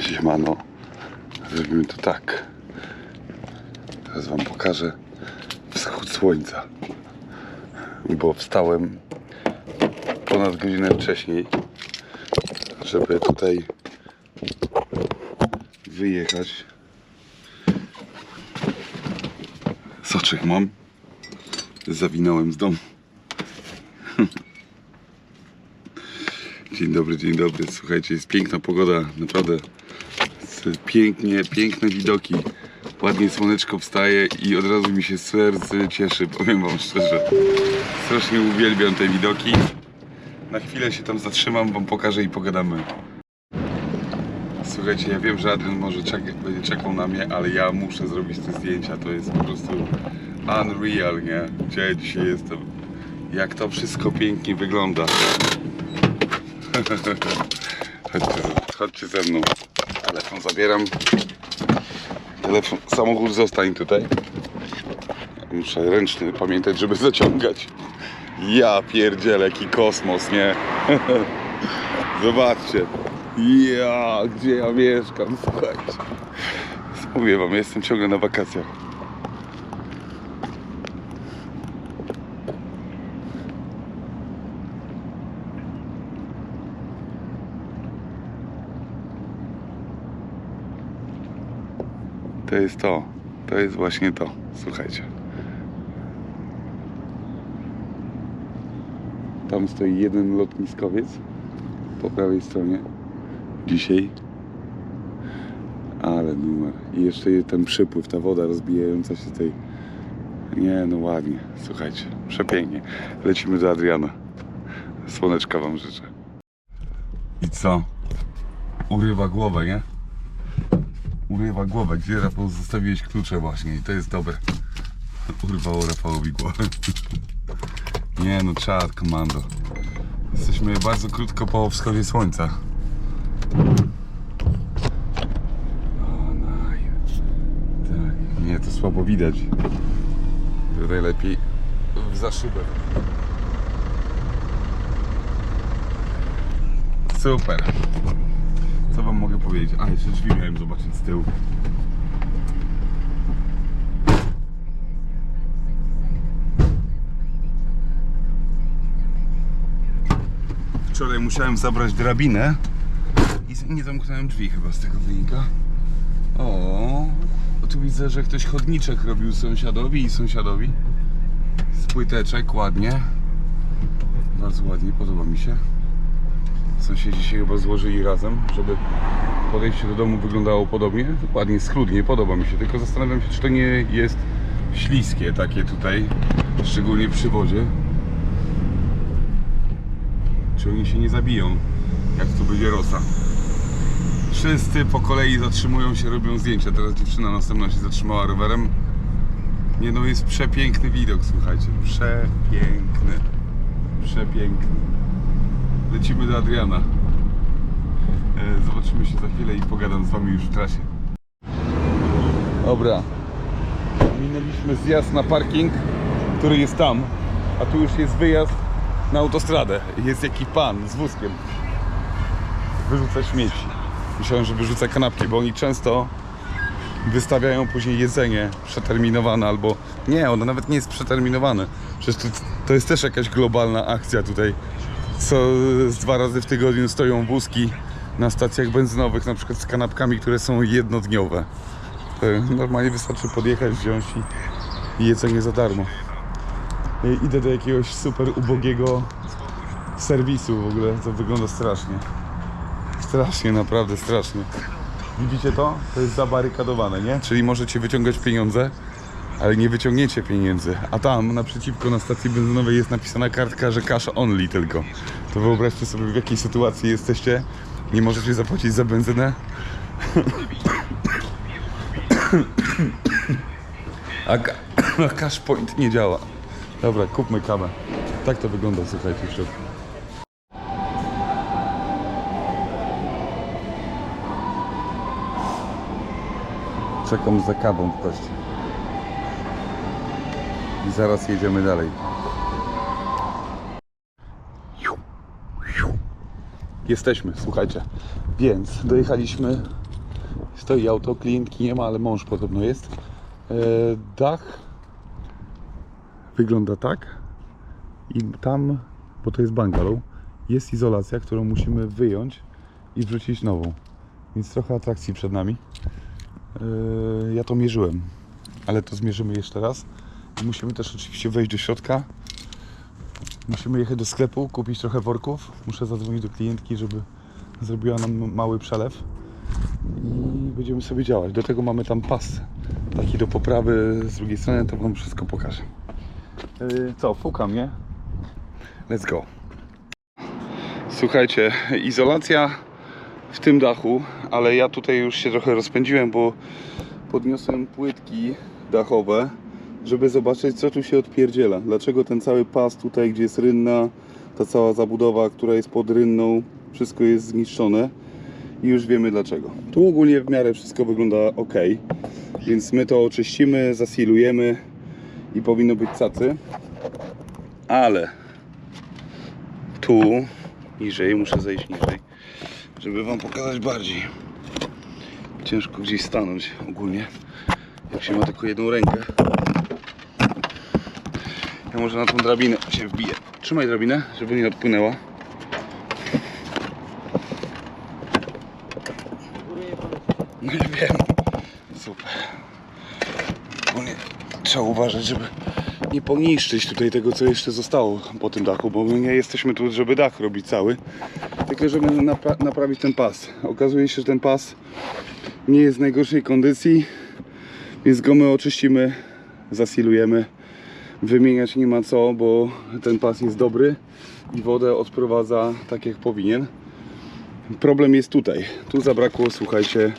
Siemano. Zrobimy to tak. Teraz wam pokażę wschód słońca. Bo wstałem ponad godzinę wcześniej, żeby tutaj wyjechać. Soczek mam. Zawinąłem z domu. Dzień dobry, dzień dobry. Słuchajcie, jest piękna pogoda, naprawdę. Pięknie, piękne widoki. Ładnie słoneczko wstaje i od razu mi się serce cieszy, powiem wam szczerze. Strasznie uwielbiam te widoki. Na chwilę się tam zatrzymam, wam pokażę i pogadamy. Słuchajcie, ja wiem, że Adrian może czek- będzie czekał na mnie, ale ja muszę zrobić te zdjęcia. To jest po prostu unreal, nie? Gdzie ja dzisiaj jestem? Jak to wszystko pięknie wygląda. Chodźcie, chodźcie ze mną. Telefon zabieram. Telefon, samochód zostań tutaj. Muszę ręczny pamiętać, żeby zaciągać. Ja pierdzielę, jaki kosmos, nie? Zobaczcie. Ja, gdzie ja mieszkam, słuchajcie. Mówię wam, jestem ciągle na wakacjach. To jest to. To jest właśnie to. Słuchajcie. Tam stoi jeden lotniskowiec po prawej stronie. Dzisiaj. Ale numer. I jeszcze ten przypływ, ta woda rozbijająca się tej. Nie, no ładnie. Słuchajcie, przepięknie. Lecimy do Adriana. Słoneczka wam życzę. I co? Urywa głowę, nie? Urywa głowę. Gdzie Rafał zostawiłeś klucze właśnie i to jest dobre. Urwało Rafałowi głowę. Nie no, czad, komando. Jesteśmy bardzo krótko po wschodzie słońca. O, naj. Tak, nie, to słabo widać. Tutaj lepiej za szybę. Super. Co wam mogę powiedzieć? A, jeszcze drzwi miałem zobaczyć z tyłu. Wczoraj musiałem zabrać drabinę i nie zamknąłem drzwi chyba z tego wynika. O, tu widzę, że ktoś chodniczek robił sąsiadowi i sąsiadowi. Z płyteczek, ładnie. Bardzo ładnie, podoba mi się. Sąsiedzi się chyba złożyli razem, żeby podejście do domu wyglądało podobnie. Ładnie, schludnie, podoba mi się. Tylko zastanawiam się, czy to nie jest śliskie takie tutaj, szczególnie przy wodzie. Czy oni się nie zabiją, jak to będzie rosa. Wszyscy po kolei zatrzymują się, robią zdjęcia. Teraz dziewczyna następna się zatrzymała rowerem. Nie no, jest przepiękny widok, słuchajcie. Przepiękny. Przepiękny. Lecimy do Adriana. E, Zobaczymy się za chwilę i pogadam z wami już w trasie. Dobra. Minęliśmy zjazd na parking, który jest tam, a tu już jest wyjazd na autostradę. Jest jakiś pan z wózkiem. Wyrzuca śmieci. Myślałem, że wyrzuca kanapki, bo oni często wystawiają później jedzenie przeterminowane albo nie, ono nawet nie jest przeterminowane. Przecież to, to jest też jakaś globalna akcja tutaj. Co dwa razy w tygodniu stoją wózki na stacjach benzynowych, na przykład z kanapkami, które są jednodniowe. To normalnie wystarczy podjechać, wziąć i, i jedzenie za darmo. I idę do jakiegoś super ubogiego serwisu w ogóle, to wygląda strasznie. Strasznie, naprawdę strasznie. Widzicie to? To jest zabarykadowane, nie? Czyli możecie wyciągać pieniądze, ale nie wyciągniecie pieniędzy. A tam naprzeciwko na stacji benzynowej jest napisana kartka, że cash only tylko. To wyobraźcie sobie w jakiej sytuacji jesteście. Nie możecie zapłacić za benzynę. A, a cash point nie działa. Dobra, kupmy kawę. Tak to wygląda, słuchajcie, w środku. Czekam za kawą w kości. I zaraz jedziemy dalej. Jesteśmy, słuchajcie. Więc dojechaliśmy. Stoi auto, klientki nie ma, ale mąż podobno jest. E, dach wygląda tak. I tam, bo to jest bungalow, jest izolacja, którą musimy wyjąć i wrzucić nową. Więc trochę atrakcji przed nami. E, ja to mierzyłem, ale to zmierzymy jeszcze raz. Musimy też oczywiście wejść do środka. Musimy jechać do sklepu, kupić trochę worków. Muszę zadzwonić do klientki, żeby zrobiła nam mały przelew. I będziemy sobie działać. Do tego mamy tam pas taki do poprawy z drugiej strony, to wam wszystko pokażę. Yy, co, pukam, nie? Let's go. Słuchajcie, izolacja w tym dachu, ale ja tutaj już się trochę rozpędziłem, bo podniosłem płytki dachowe, żeby zobaczyć co tu się odpierdziela. Dlaczego ten cały pas tutaj, gdzie jest rynna, ta cała zabudowa, która jest pod rynną, wszystko jest zniszczone i już wiemy dlaczego. Tu ogólnie w miarę wszystko wygląda ok, więc my to oczyścimy, zasilujemy i powinno być cacy. Ale tu niżej, muszę zejść niżej, żeby Wam pokazać bardziej. Ciężko gdzieś stanąć ogólnie, jak się ma tylko jedną rękę. Ja może na tą drabinę się wbiję. Trzymaj drabinę, żeby nie odpłynęła. No nie wiem. Super. Ogólnie trzeba uważać, żeby nie poniszczyć tutaj tego, co jeszcze zostało po tym dachu, bo my nie jesteśmy tu, żeby dach robić cały, tylko żeby napra- naprawić ten pas. Okazuje się, że ten pas nie jest w najgorszej kondycji, więc go my oczyścimy, zasilujemy. Wymieniać nie ma co, bo ten pas jest dobry i wodę odprowadza tak jak powinien. Problem jest tutaj. Tu zabrakło, słuchajcie,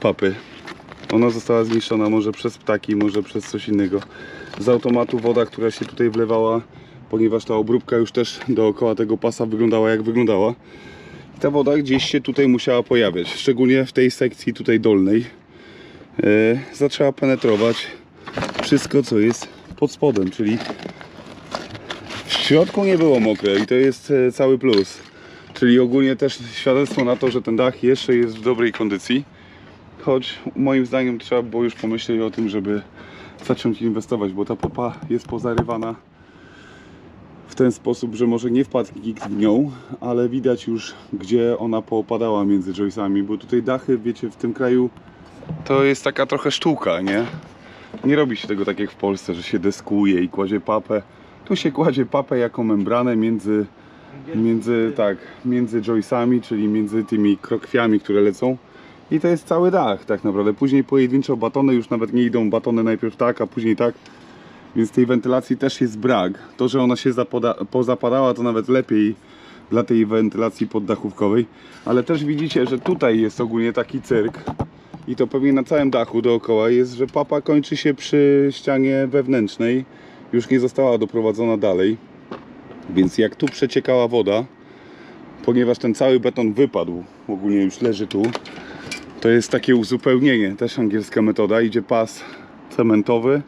papy. Ona została zniszczona może przez ptaki, może przez coś innego. Z automatu woda, która się tutaj wlewała, ponieważ ta obróbka już też dookoła tego pasa wyglądała jak wyglądała. Ta woda gdzieś się tutaj musiała pojawiać, szczególnie w tej sekcji tutaj dolnej. E, zaczęła penetrować wszystko, co jest pod spodem, czyli w środku nie było mokre i to jest e, cały plus. Czyli ogólnie też świadectwo na to, że ten dach jeszcze jest w dobrej kondycji. Choć moim zdaniem trzeba było już pomyśleć o tym, żeby zacząć inwestować, bo ta popa jest pozarywana w ten sposób, że może nie wpadł nikt w nią, ale widać już gdzie ona poopadała między joysami, bo tutaj dachy, wiecie, w tym kraju to jest taka trochę sztuka, nie? Nie robi się tego tak jak w Polsce, że się deskuje i kładzie papę. Tu się kładzie papę jako membranę między, między, tak, między joysami, czyli między tymi krokwiami, które lecą. I to jest cały dach tak naprawdę. Później pojedynczo batony już nawet nie idą batony najpierw tak, a później tak. Więc tej wentylacji też jest brak. To, że ona się zapoda- pozapadała, to nawet lepiej dla tej wentylacji poddachówkowej. Ale też widzicie, że tutaj jest ogólnie taki cyrk. I to pewnie na całym dachu dookoła jest, że papa kończy się przy ścianie wewnętrznej. Już nie została doprowadzona dalej. Więc jak tu przeciekała woda, ponieważ ten cały beton wypadł, ogólnie już leży tu, to jest takie uzupełnienie, też angielska metoda. Idzie pas cementowy,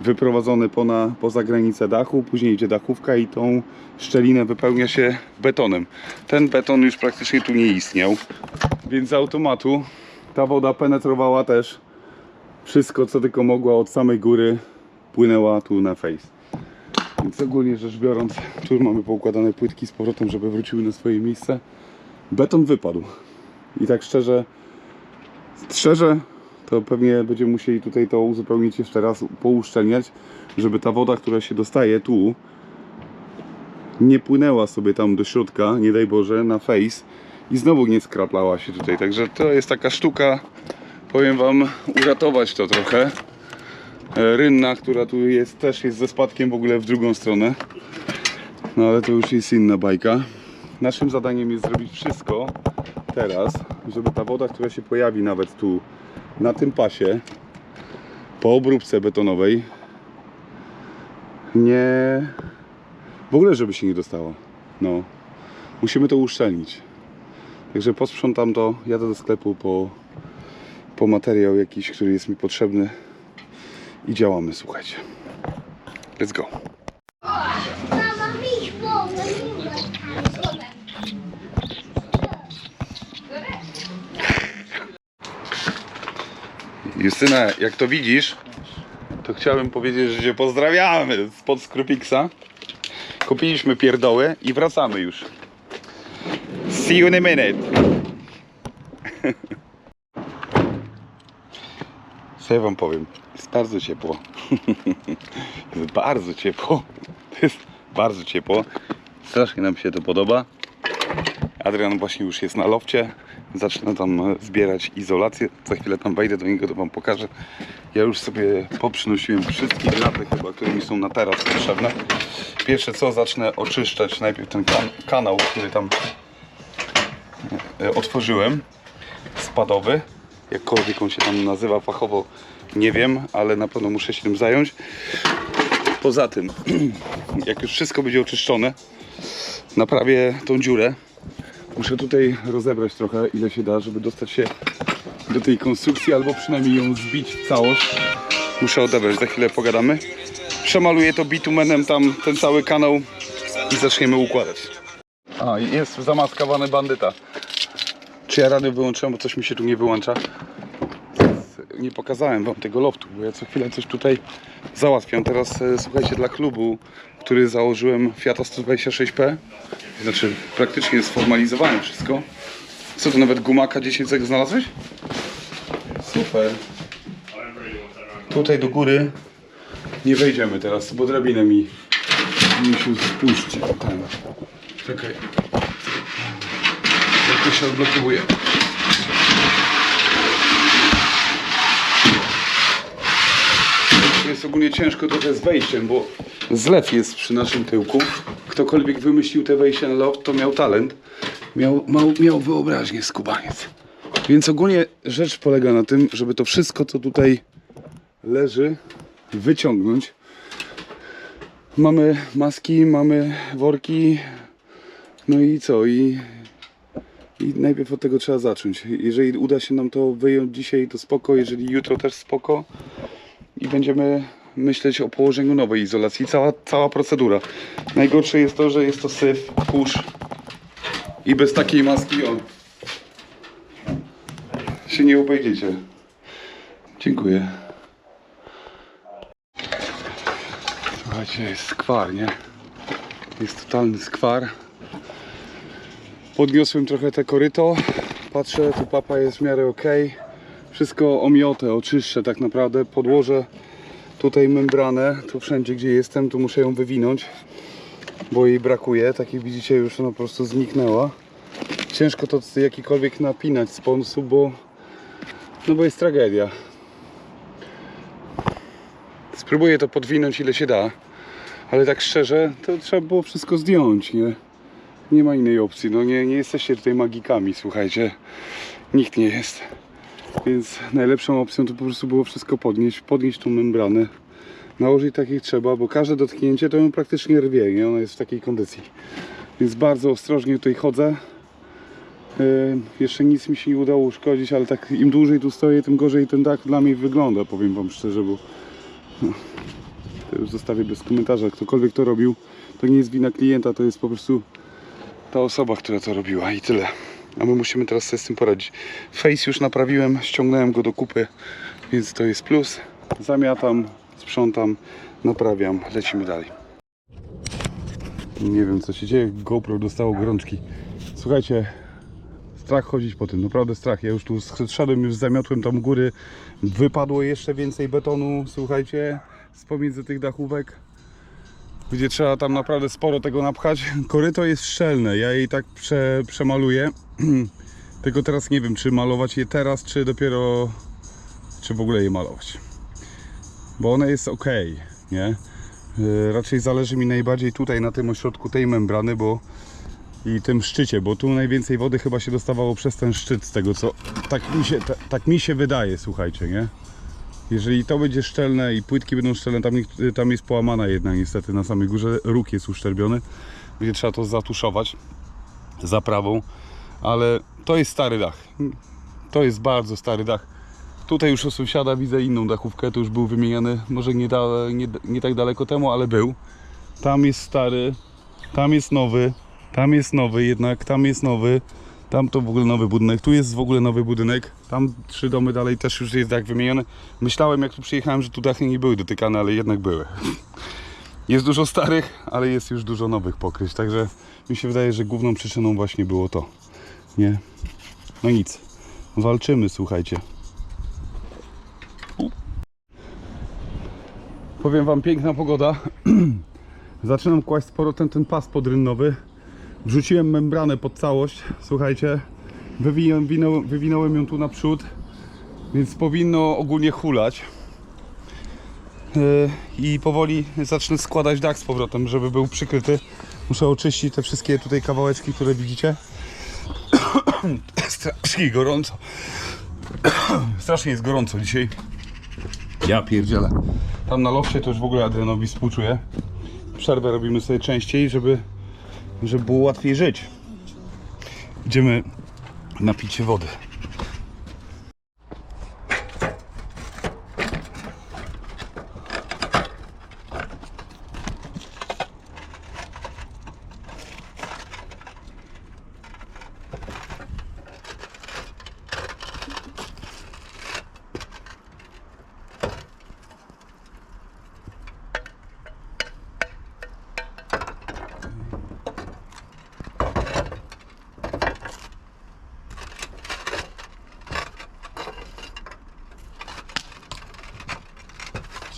wyprowadzony pona, poza granicę dachu, później idzie dachówka i tą szczelinę wypełnia się betonem. Ten beton już praktycznie tu nie istniał, więc z automatu ta woda penetrowała też wszystko, co tylko mogła od samej góry, płynęła tu na face. Więc ogólnie rzecz biorąc, tu mamy poukładane płytki z powrotem, żeby wróciły na swoje miejsce. Beton wypadł. I tak szczerze, Szczerze, to pewnie będziemy musieli tutaj to uzupełnić jeszcze raz, pouszczelniać, żeby ta woda, która się dostaje tu, nie płynęła sobie tam do środka, nie daj Boże, na face i znowu nie skraplała się tutaj. Także to jest taka sztuka, powiem Wam, uratować to trochę. E, Rynna, która tu jest, też jest ze spadkiem w ogóle w drugą stronę. No ale to już jest inna bajka. Naszym zadaniem jest zrobić wszystko teraz, żeby ta woda, która się pojawi nawet tu na tym pasie, po obróbce betonowej nie... W ogóle, żeby się nie dostało. No. Musimy to uszczelnić. Także posprzątam to, jadę do sklepu po, po materiał jakiś, który jest mi potrzebny i działamy, słuchajcie. Let's go. Justyna, jak to widzisz, to chciałbym powiedzieć, że Cię pozdrawiamy spod Skrupiksa. Kupiliśmy pierdoły i wracamy już. See you in a minute. Co ja wam powiem? Jest bardzo ciepło. Jest bardzo ciepło. Jest bardzo ciepło. Strasznie nam się to podoba. Adrian właśnie już jest na lofcie. Zacznę tam zbierać izolację. Za chwilę tam wejdę do niego, to wam pokażę. Ja już sobie poprzynosiłem wszystkie graty chyba, które mi są na teraz potrzebne. Pierwsze co, zacznę oczyszczać najpierw ten kan kanał, który tam otworzyłem. Spadowy. Jakkolwiek on się tam nazywa fachowo, nie wiem, ale na pewno muszę się tym zająć. Poza tym, jak już wszystko będzie oczyszczone, naprawię tą dziurę. Muszę tutaj rozebrać trochę, ile się da, żeby dostać się do tej konstrukcji, albo przynajmniej ją zbić całość. Muszę odebrać, za chwilę pogadamy. Przemaluję to bitumenem tam ten cały kanał i zaczniemy układać. A, jest zamaskowany bandyta. Czy ja rady wyłączyłem, bo coś mi się tu nie wyłącza? Nie pokazałem wam tego loftu, bo ja co chwilę coś tutaj załatwiam. Teraz e, słuchajcie, dla klubu, który założyłem Fiata 126P, znaczy praktycznie sformalizowałem wszystko. Co to nawet gumaka 10 cek znalazłeś? Super. Tutaj do góry nie wejdziemy teraz, bo drabinę mi mi się spuści. Czekaj. To się odblokowuje? Jest ogólnie ciężko trochę z wejściem, bo zlew jest przy naszym tyłku. Ktokolwiek wymyślił te wejście na loft, to miał talent. Miał, miał, miał wyobraźnię skubaniec. Więc ogólnie rzecz polega na tym, żeby to wszystko, co tutaj leży, wyciągnąć. Mamy maski, mamy worki. No i co? I, I najpierw od tego trzeba zacząć. Jeżeli uda się nam to wyjąć dzisiaj, to spoko. Jeżeli jutro też spoko. I będziemy myśleć o położeniu nowej izolacji. Cała, cała procedura. Najgorsze jest to, że jest to syf, kurz. I bez takiej maski on się nie obejdziecie. Dziękuję. Słuchajcie, jest skwar, nie? Jest totalny skwar. Podniosłem trochę te koryto. Patrzę, tu papa jest w miarę ok. Wszystko omiotę, oczyszczę tak naprawdę. Podłożę tutaj membranę. Tu wszędzie, gdzie jestem, tu muszę ją wywinąć, bo jej brakuje. Tak jak widzicie, już ona po prostu zniknęła. Ciężko to jakikolwiek napinać sposób, bo no bo jest tragedia. Spróbuję to podwinąć ile się da, ale tak szczerze, to trzeba było wszystko zdjąć, nie? Nie ma innej opcji, no nie, nie jesteście tutaj magikami, słuchajcie. Nikt nie jest. Więc najlepszą opcją to po prostu było wszystko podnieść, podnieść tą membranę, nałożyć tak jak trzeba, bo każde dotknięcie to ją praktycznie rwie, nie? Ona jest w takiej kondycji. Więc bardzo ostrożnie tutaj chodzę. Yy, jeszcze nic mi się nie udało uszkodzić, ale tak im dłużej tu stoję, tym gorzej ten dach dla mnie wygląda, powiem wam szczerze, bo no, to już zostawię bez komentarza. Ktokolwiek to robił, to nie jest wina klienta, to jest po prostu ta osoba, która to robiła i tyle. A my musimy teraz sobie z tym poradzić. Face już naprawiłem, ściągnąłem go do kupy, więc to jest plus. Zamiatam, sprzątam, naprawiam, lecimy dalej. Nie wiem co się dzieje, GoPro dostało gorączki. Słuchajcie, strach chodzić po tym, naprawdę strach. Ja już tu szedłem, już zamiotłem tam góry, wypadło jeszcze więcej betonu, słuchajcie, z pomiędzy tych dachówek, gdzie trzeba tam naprawdę sporo tego napchać. Koryto jest szczelne, ja jej tak prze, przemaluję, tylko teraz nie wiem, czy malować je teraz, czy dopiero, czy w ogóle je malować. Bo ona jest ok, nie? Yy, Raczej zależy mi najbardziej tutaj na tym ośrodku tej membrany, bo i tym szczycie, bo tu najwięcej wody chyba się dostawało przez ten szczyt z tego co tak mi się, ta, tak mi się wydaje, słuchajcie, nie? Jeżeli to będzie szczelne i płytki będą szczelne, tam, tam jest połamana jedna niestety na samej górze, róg jest uszczerbiony. Będzie trzeba to zatuszować zaprawą, ale to jest stary dach. To jest bardzo stary dach. Tutaj już u sąsiada widzę inną dachówkę, to już był wymieniany, może nie, da, nie, nie tak daleko temu, ale był. Tam jest stary, tam jest nowy, tam jest nowy jednak, tam jest nowy, tam to w ogóle nowy budynek, tu jest w ogóle nowy budynek, tam trzy domy dalej też już jest dach wymieniony. Myślałem jak tu przyjechałem, że tu dachy nie były dotykane, ale jednak były. Jest dużo starych, ale jest już dużo nowych pokryć, także mi się wydaje, że główną przyczyną właśnie było to. Nie? No nic. Walczymy, słuchajcie. Powiem wam, piękna pogoda. Zaczynam kłaść sporo ten, ten pas podrynnowy. Wrzuciłem membranę pod całość, słuchajcie. Wywinąłem, winąłem- wywinąłem ją tu naprzód, więc powinno ogólnie hulać. Yy, I powoli zacznę składać dach z powrotem, żeby był przykryty. Muszę oczyścić te wszystkie tutaj kawałeczki, które widzicie. Strasznie gorąco. Strasznie jest gorąco dzisiaj. Ja pierdzielę. Tam na lofcie to już w ogóle Adrianowi współczuję. Przerwę robimy sobie częściej, żeby, żeby było łatwiej żyć. Idziemy napić się wody.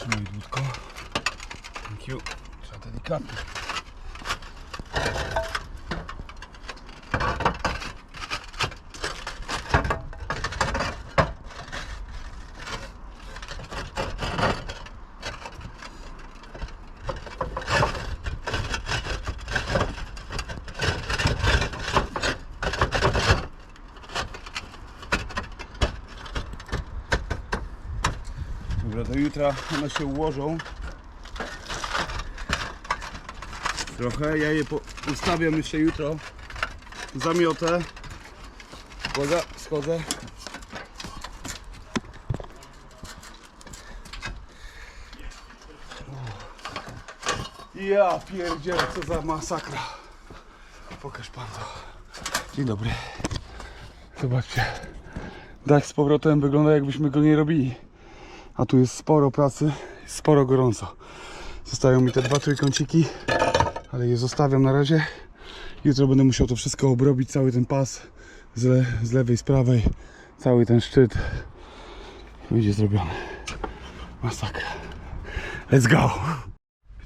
Trzymaj dłutko. Thank you. Trzeba delikatnie. Dobra, jutra one się ułożą. Trochę, ja je ustawiam jeszcze jutro. Zamiotę. Uwaga, schodzę. Ja pierdzielę, co za masakra. Pokaż pan to. Dzień dobry. Zobaczcie. Dach z powrotem wygląda jakbyśmy go nie robili. A tu jest sporo pracy, sporo gorąco. Zostają mi te dwa trójkąciki, ale je zostawiam na razie. Jutro będę musiał to wszystko obrobić, cały ten pas z, le z lewej, z prawej, cały ten szczyt. Będzie zrobiony. Masakra. Let's go!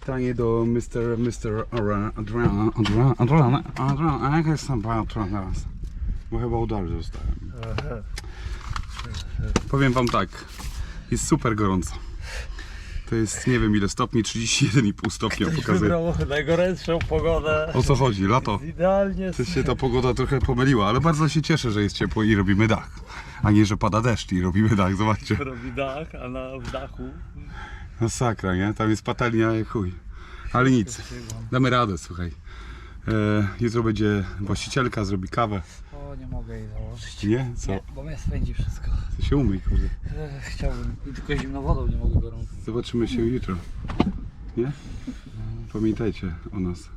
Pytanie do Mr. Mr. Adriana, Adriana, Adriana, Adriana, jak jest tam pan teraz? Bo chyba udary zostałem. Powiem wam tak, jest super gorąco. To jest nie wiem ile stopni, 31,5 stopnia pokazuje. Wybrał najgorętszą pogodę. O co chodzi? Lato. Idealnie. To się ta pogoda trochę pomyliła, ale bardzo się cieszę, że jest ciepło i robimy dach. A nie, że pada deszcz i robimy dach, zobaczcie. Robi dach, a na w dachu. Masakra, nie? Tam jest patelnia jak chuj. Ale nic, damy radę, słuchaj. E, jutro będzie właścicielka, zrobi kawę. Nie mogę jej założyć. Nie? Co? Nie, bo mnie spędzi wszystko. To się umyj, kurde. Ech, chciałbym. I tylko zimną wodą nie mogę gorącą. Zobaczymy się jutro. Nie? Pamiętajcie o nas.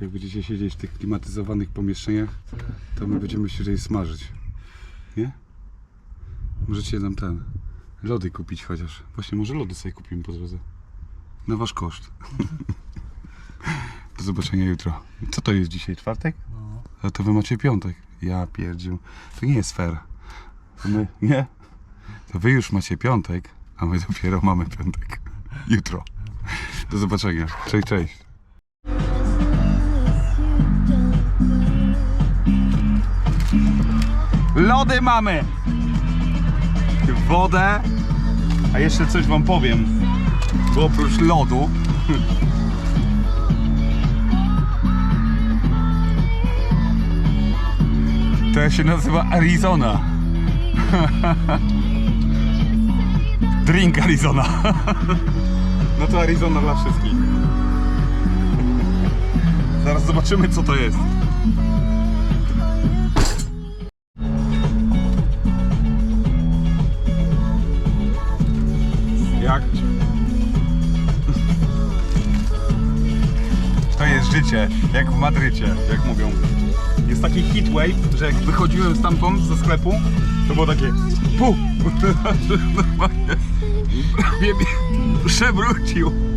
Jak będziecie siedzieć w tych klimatyzowanych pomieszczeniach, to my będziemy się tutaj smażyć. Nie? Możecie nam ten lody kupić chociaż. Właśnie może lody sobie kupimy po drodze. Na wasz koszt. Do zobaczenia jutro. Co to jest dzisiaj? Czwartek? No. A to wy macie piątek. Ja pierdził. To nie jest fair. To my, nie? To wy już macie piątek, a my dopiero mamy piątek. Jutro. Do zobaczenia. Cześć, cześć. Lody mamy! Wodę. A jeszcze coś wam powiem. Bo oprócz lodu To się nazywa Arizona. Drink Arizona. No to Arizona dla wszystkich. Zaraz zobaczymy co to jest. Jak? To jest życie, jak w Madrycie, jak mówią. Jest taki heat wave, że jak wychodziłem stamtąd ze sklepu, to było takie pu! Normalnie prawie mnie przewrócił.